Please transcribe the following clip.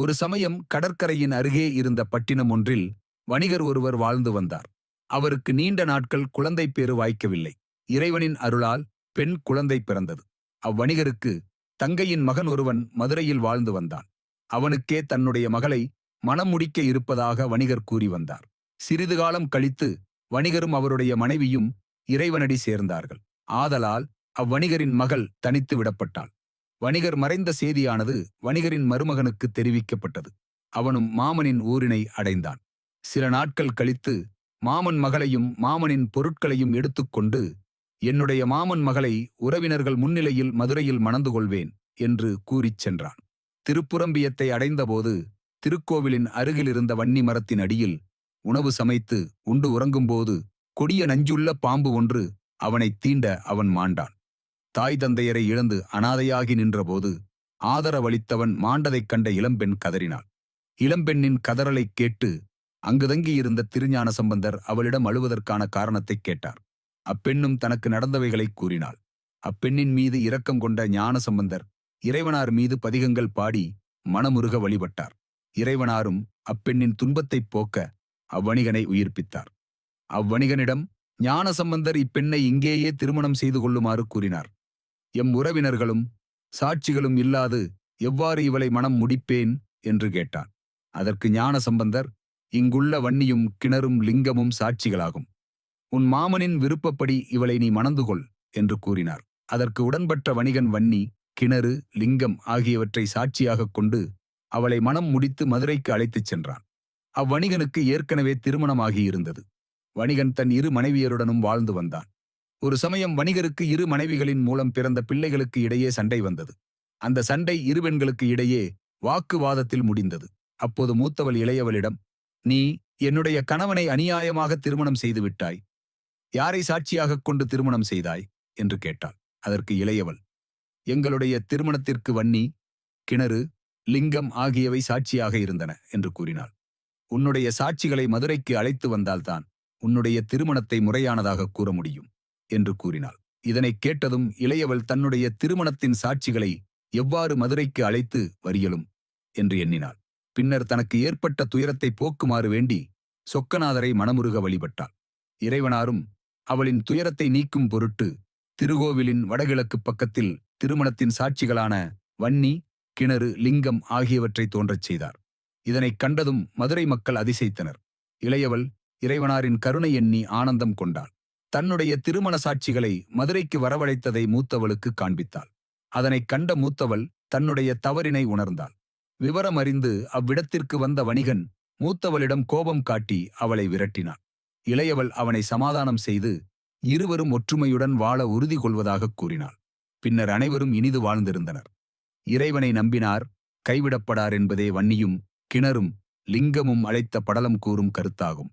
ஒரு சமயம் கடற்கரையின் அருகே இருந்த பட்டினம் ஒன்றில் வணிகர் ஒருவர் வாழ்ந்து வந்தார். அவருக்கு நீண்ட நாட்கள் குழந்தை பேறு வாய்க்கவில்லை. இறைவனின் அருளால் பெண் குழந்தை பிறந்தது. அவ்வணிகருக்கு தங்கையின் மகன் ஒருவன் மதுரையில் வாழ்ந்து வந்தான். அவனுக்கே தன்னுடைய மகளை மனம் முடிக்க இருப்பதாக வணிகர் கூறி வந்தார். சிறிது காலம் கழித்து வணிகரும் அவருடைய மனைவியும் இறைவனடி சேர்ந்தார்கள். ஆதலால் அவ்வணிகரின் மகள் தனித்து விடப்பட்டாள். வணிகர் மறைந்த செய்தியானது வணிகரின் மருமகனுக்கு தெரிவிக்கப்பட்டது. அவனும் மாமனின் ஊரினை அடைந்தான். சில நாட்கள் கழித்து மாமன் மகளையும் மாமனின் பொருட்களையும் எடுத்துக்கொண்டு என்னுடைய மாமன் மகளை உறவினர்கள் முன்னிலையில் மதுரையில் மணந்து கொள்வேன் என்று கூறிச் சென்றான். திருப்புறம்பியத்தை அடைந்தபோது திருக்கோவிலின் அருகிலிருந்த வன்னி மரத்தின் அடியில் உணவு சமைத்து உண்டு உறங்கும்போது கொடிய நஞ்சுள்ள பாம்பு ஒன்று அவனைத் தீண்ட அவன் மாண்டான். தாய் தந்தையரை இழந்து அனாதையாகி நின்றபோது ஆதரவளித்தவன் மாண்டதைக் கண்ட இளம்பெண் கதறினாள். இளம்பெண்ணின் கதறலைக் கேட்டு அங்கு தங்கியிருந்த திருஞான சம்பந்தர் அவளிடம் அழுவதற்கான காரணத்தைக் கேட்டார். அப்பெண்ணும் தனக்கு நடந்தவைகளைக் கூறினாள். அப்பெண்ணின் மீது இரக்கம் கொண்ட ஞான சம்பந்தர் இறைவனார் மீது பதிகங்கள் பாடி மனமுருக வழிபட்டார். இறைவனாரும் அப்பெண்ணின் துன்பத்தைப் போக்க அவ்வணிகனை உயிர்ப்பித்தார். அவ்வணிகனிடம் ஞான சம்பந்தர் இப்பெண்ணை இங்கேயே திருமணம் செய்து கொள்ளுமாறு கூறினார். எம் உறவினர்களும் சாட்சிகளும் இல்லாது எவ்வாறு இவளை மனம் முடிப்பேன்? என்று கேட்டான். அதற்கு ஞான சம்பந்தர் இங்குள்ள வன்னியும் கிணறும் லிங்கமும் சாட்சிகளாகும். உன் மாமனின் விருப்பப்படி இவளை நீ மணந்து கொள் என்று கூறினார். அதற்கு உடன்பட்ட வணிகன் வன்னி கிணறு லிங்கம் ஆகியவற்றை சாட்சியாகக் கொண்டு அவளை மனம் முடித்து மதுரைக்கு அழைத்துச் சென்றான். அவ்வணிகனுக்கு ஏற்கனவே திருமணமாகியிருந்தது வணிகன் தன் இரு மனைவியருடனும் வாழ்ந்து வந்தான். ஒரு சமயம் வணிகருக்கு இரு மனைவிகளின் மூலம் பிறந்த பிள்ளைகளுக்கு இடையே சண்டை வந்தது. அந்த சண்டை இரு பெண்களுக்கு இடையே வாக்குவாதத்தில் முடிந்தது. அப்போது மூத்தவள் இளையவளிடம் நீ என்னுடைய கணவனை அநியாயமாக திருமணம் செய்து விட்டாய். யாரை சாட்சியாகக் கொண்டு திருமணம் செய்தாய்? என்று கேட்டாள். அதற்கு இளையவள் எங்களுடைய திருமணத்திற்கு வன்னி கிணறு லிங்கம் ஆகியவை சாட்சியாக இருந்தன என்று கூறினாள். உன்னுடைய சாட்சிகளை மதுரைக்கு அழைத்து வந்தால்தான் உன்னுடைய திருமணத்தை முறையானதாக கூற முடியும். என்று கூறினாள். இதனைக் கேட்டதும் இளையவள் தன்னுடைய திருமணத்தின் சாட்சிகளை எவ்வாறு மதுரைக்கு அழைத்து வரியலும் என்று எண்ணினாள். பின்னர் தனக்கு ஏற்பட்ட துயரத்தை போக்குமாறு வேண்டி சொக்கநாதரை மனமுருக வழிபட்டாள். இறைவனாரும் அவளின் துயரத்தை நீக்கும் பொருட்டு திருகோவிலின் வடகிழக்கு பக்கத்தில் திருமணத்தின் சாட்சிகளான வன்னி கிணறு லிங்கம் ஆகியவற்றை தோன்றச் செய்தார். இதனைக் கண்டதும் மதுரை மக்கள் அதிசயித்தனர். இளையவள் இறைவனாரின் கருணை எண்ணி ஆனந்தம் கொண்டாள். தன்னுடைய திருமண சாட்சிகளை மதுரைக்கு வரவழைத்ததை மூத்தவளுக்கு காண்பித்தாள். அதனைக் கண்ட மூத்தவள் தன்னுடைய தவறினை உணர்ந்தாள். விவரம் அறிந்து அவ்விடத்திற்கு வந்த வணிகன் மூத்தவளிடம் கோபம் காட்டி அவளை விரட்டினான். இளையவள் அவனை சமாதானம் செய்து இருவரும் ஒற்றுமையுடன் வாழ உறுதி கொள்வதாகக் கூறினாள். பின்னர் அனைவரும் இனிது வாழ்ந்திருந்தனர். இறைவனை நம்பினார் கைவிடப்படார் என்பதே வன்னியும் கிணறும் லிங்கமும் அழைத்த படலம் கூறும் கருத்தாகும்.